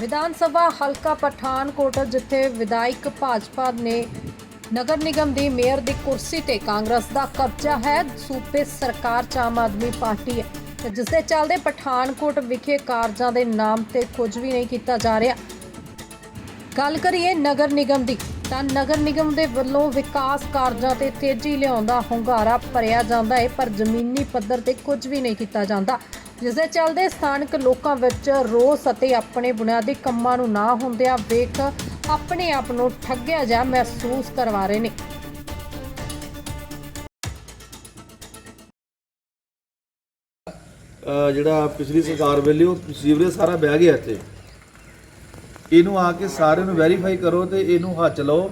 ਵਿਧਾਨ ਸਭਾ ਹਲਕਾ ਪਠਾਨਕੋਟ, ਜਿੱਥੇ ਵਿਧਾਇਕ ਭਾਜਪਾ ਨੇ ਨਗਰ ਨਿਗਮ ਦੀ ਮੇਅਰ ਦੀ ਕੁਰਸੀ ਤੇ ਕਾਂਗਰਸ ਦਾ ਕਬਜ਼ਾ ਹੈ। ਸੂਬੇ ਸਰਕਾਰ ਚ ਆਮ ਆਦਮੀ ਪਾਰਟੀ ਹੈ ਤੇ ਜਿਸ ਦੇ ਚੱਲਦੇ ਪਠਾਨਕੋਟ ਵਿਖੇ ਕਾਰਜਾਂ ਦੇ ਨਾਮ ਤੇ ਕੁਝ ਵੀ ਨਹੀਂ ਕੀਤਾ ਜਾ ਰਿਹਾ। ਗੱਲ ਕਰੀਏ ਨਗਰ ਨਿਗਮ ਦੀ, ਤਾਂ ਨਗਰ ਨਿਗਮ ਦੇ ਵੱਲੋਂ ਵਿਕਾਸ ਕਾਰਜਾਂ ਤੇ ਤੇਜ਼ੀ ਲਿਆਉਂਦਾ ਹੁੰਗਾਰਾ ਭਰਿਆ ਜਾਂਦਾ ਹੈ, ਪਰ ਜ਼ਮੀਨੀ ਪੱਧਰ ਤੇ ਕੁਝ ਵੀ ਨਹੀਂ ਕੀਤਾ ਜਾਂਦਾ। ਜਿਸ ਦੇ ਚੱਲਦੇ ਸਥਾਨਕ ਲੋਕਾਂ ਵਿੱਚ ਰੋਸ ਅਤੇ ਆਪਣੇ ਬੁਨਿਆਦੀ ਕੰਮਾਂ ਨੂੰ ਨਾ ਹੁੰਦਿਆਂ ਵੇਖ ਆਪਣੇ ਆਪ ਨੂੰ ਠੱਗਿਆ ਜਾ ਮਹਿਸੂਸ ਕਰਵਾ ਰਹੇ ਨੇ। ਜਿਹੜਾ ਪਿਛਲੀ ਸਰਕਾਰ ਵੇਲੇ ਉਹ ਸੀਵਰੇਜ ਸਾਰਾ ਬਹਿ ਗਿਆ ਇੱਥੇ। ਇਹਨੂੰ ਆ ਕੇ ਸਾਰਿਆਂ ਨੂੰ ਵੈਰੀਫਾਈ ਕਰੋ ਤੇ ਇਹਨੂੰ ਹੱਥ ਲਓ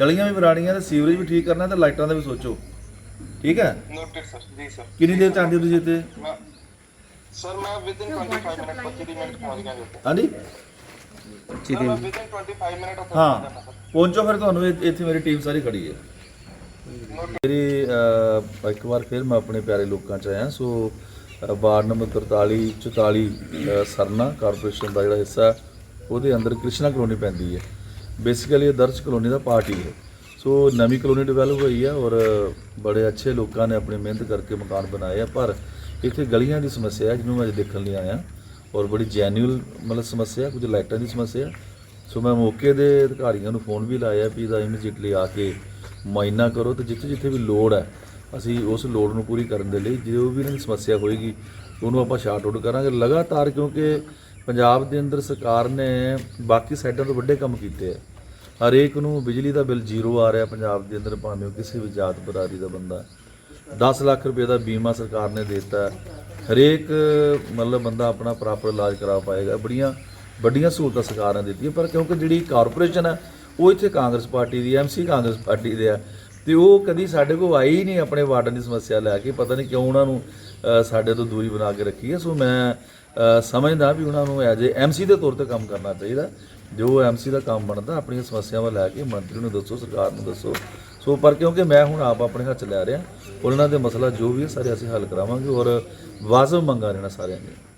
ਗਲੀਆਂ ਵੀ ਬਣਾਉਣੀਆਂ ਤੇ ਸੀਵਰੇਜ ਵੀ ਠੀਕ ਕਰਨਾ ਤੇ ਲਾਈਟਾਂ ਦਾ ਵੀ ਸੋਚੋ। ਠੀਕ ਹੈ? ਨੋਟਡ ਸਰ ਜੀ ਸਰ ਕਿੰਨੀ ਦੇਰ ਚਾਹੁੰਦੇ ਹੋ ਤੁਸੀਂ ਇੱਥੇ? ਸਰ ਮੈਂ ਵਿਦਿਨ 25 ਮਿੰਟ 25 ਮਿੰਟ ਪਹੁੰਚ ਗਿਆ ਜੀ। ਹਾਂਜੀ? ਸਰ ਮੈਂ ਵਿਦਿਨ 25 ਮਿੰਟ ਉੱਥੇ ਹਾਂ ਪਹੁੰਚ ਜਾਣਾ ਸਰ ਪਹੁੰਚੋ ਫਿਰ ਤੁਹਾਨੂੰ ਇਹ- ਇੱਥੇ ਮੇਰੀ ਟੀਮ ਸਾਰੀ ਖੜੀ ਹੈ। ਮੇਰੀ ਅਹ, ਇੱਕ ਵਾਰ ਫਿਰ ਮੈਂ ਆਪਣੇ ਪਿਆਰੇ ਲੋਕਾਂ ਚ ਆਇਆ ਸੋ ਅਹ, ਵਾਰਡ ਨੰਬਰ 43 44 ਅਹ, ਸਰਨਾ ਕਾਰਪੋਰੇਸ਼ਨ ਦਾ ਜਿਹੜਾ ਹਿੱਸਾ ਹੈ, ਉਹਦੇ ਅੰਦਰ ਕ੍ਰਿਸ਼ਨਾ ਕਲੋਨੀ ਪੈਂਦੀ ਹੈ। ਬੇਸਿਕਲੀ ਇਹ ਦਰਜ ਕਲੋਨੀ ਦਾ ਪਾਰਟ ਹੀ ਹੈ। ਸੋ ਨਵੀਂ ਕਲੋਨੀ ਡਿਵੈਲਪ ਹੋਈ ਆ ਔਰ ਬੜੇ ਅੱਛੇ ਲੋਕਾਂ ਨੇ ਆਪਣੀ ਮਿਹਨਤ ਕਰਕੇ ਮਕਾਨ ਬਣਾਏ ਆ, ਪਰ ਇੱਥੇ ਗਲੀਆਂ ਦੀ ਸਮੱਸਿਆ ਜਿਹਨੂੰ ਮੈਂ ਅੱਜ ਦੇਖਣ ਲਈ ਆਇਆ। ਔਰ ਬੜੀ ਜੈਨੂਅਲ ਮਤਲਬ ਸਮੱਸਿਆ, ਕੁਝ ਲਾਈਟਾਂ ਦੀ ਸਮੱਸਿਆ। ਸੋ ਮੈਂ ਮੌਕੇ ਦੇ ਅਧਿਕਾਰੀਆਂ ਨੂੰ ਫੋਨ ਵੀ ਲਾਇਆ ਵੀ ਇਹਦਾ ਇਮੀਡੀਏਟਲੀ ਆ ਕੇ ਮੁਆਇਨਾ ਕਰੋ ਤੇ ਜਿੱਥੇ ਜਿੱਥੇ ਵੀ ਲੋੜ ਹੈ, ਅਸੀਂ ਉਸ ਲੋੜ ਨੂੰ ਪੂਰੀ ਕਰਨ ਦੇ ਲਈ ਜੋ ਵੀ ਇਹਨਾਂ ਦੀ ਸਮੱਸਿਆ ਹੋਏਗੀ, ਉਹਨੂੰ ਆਪਾਂ ਸ਼ਾਰਟ ਆਊਟ ਕਰਾਂਗੇ। ਲਗਾਤਾਰ ਕਿਉਂਕਿ ਪੰਜਾਬ ਦੇ ਅੰਦਰ ਸਰਕਾਰ ਨੇ ਬਾਕੀ ਸਾਈਡਾਂ ਤੋਂ ਵੱਡੇ ਕੰਮ ਕੀਤੇ ਆ। ਹਰੇਕ ਨੂੰ ਬਿਜਲੀ ਦਾ ਬਿੱਲ ਜ਼ੀਰੋ ਆ ਰਿਹਾ ਪੰਜਾਬ ਦੇ ਅੰਦਰ, ਭਾਵੇਂ ਉਹ ਕਿਸੇ ਵੀ ਜਾਤ ਬਰਾਦਰੀ ਦਾ ਬੰਦਾ ਹੈ। 10 ਲੱਖ ਰੁਪਏ ਦਾ ਬੀਮਾ ਸਰਕਾਰ ਨੇ ਦਿੱਤਾ ਹਰੇਕ, ਮਤਲਬ ਬੰਦਾ ਆਪਣਾ ਪ੍ਰਾਪਰ ਇਲਾਜ ਕਰਾ ਪਾਏਗਾ। ਬੜੀਆਂ, ਵੱਡੀਆਂ ਸਹੂਲਤਾਂ ਸਰਕਾਰ ਨੇ ਦਿੱਤੀਆਂ, ਪਰ ਕਿਉਂਕਿ ਜਿਹੜੀ ਕਾਰਪੋਰੇਸ਼ਨ ਹੈ, ਉਹ ਇੱਥੇ ਕਾਂਗਰਸ ਪਾਰਟੀ ਦੀ ਐਮਸੀ ਕਾਂਗਰਸ ਪਾਰਟੀ ਦੇ ਆ ਤੇ ਉਹ ਕਦੀ ਸਾਡੇ ਕੋਲ ਆਈ ਹੀ ਨਹੀਂ ਆਪਣੇ ਵਾਰਡਨ ਦੀ ਸਮੱਸਿਆ ਲੈ ਕੇ, ਪਤਾ ਨਹੀਂ ਕਿਉਂ ਉਹਨਾਂ ਨੂੰ ਸਾਡੇ ਤੋਂ ਦੂਰੀ ਬਣਾ ਕੇ ਰੱਖੀ ਹੈ। ਸੋ ਮੈਂ ਸਮਝਦਾ ਵੀ ਉਹਨਾਂ ਨੂੰ ਐਜ ਏ ਐਮਸੀ ਦੇ ਤੌਰ ਤੇ ਕੰਮ ਕਰਨਾ ਚਾਹੀਦਾ। ਜੋ ਐਮਸੀ ਦਾ ਕੰਮ ਬਣਦਾ, ਆਪਣੀਆਂ ਸਮੱਸਿਆਵਾਂ ਲੈ ਕੇ ਮੰਤਰੀ ਨੂੰ ਦੱਸੋ, ਸਰਕਾਰ ਨੂੰ ਦੱਸੋ। ਸੋ ਪਰ ਕਿਉਂਕਿ ਮੈਂ ਹੁਣ ਆਪ ਆਪਣੇ ਹੱਥ 'ਚ ਲੈ ਰਿਹਾ, ਉਹਨਾਂ ਦੇ ਮਸਲਾ ਜੋ ਵੀ ਹੈ, ਸਾਰੇ ਅਸੀਂ ਹੱਲ ਕਰਾਵਾਂਗੇ ਔਰ ਵਾਜਬ ਮੰਗਾ ਰਹਿਣਾ ਸਾਰਿਆਂ ਨੇ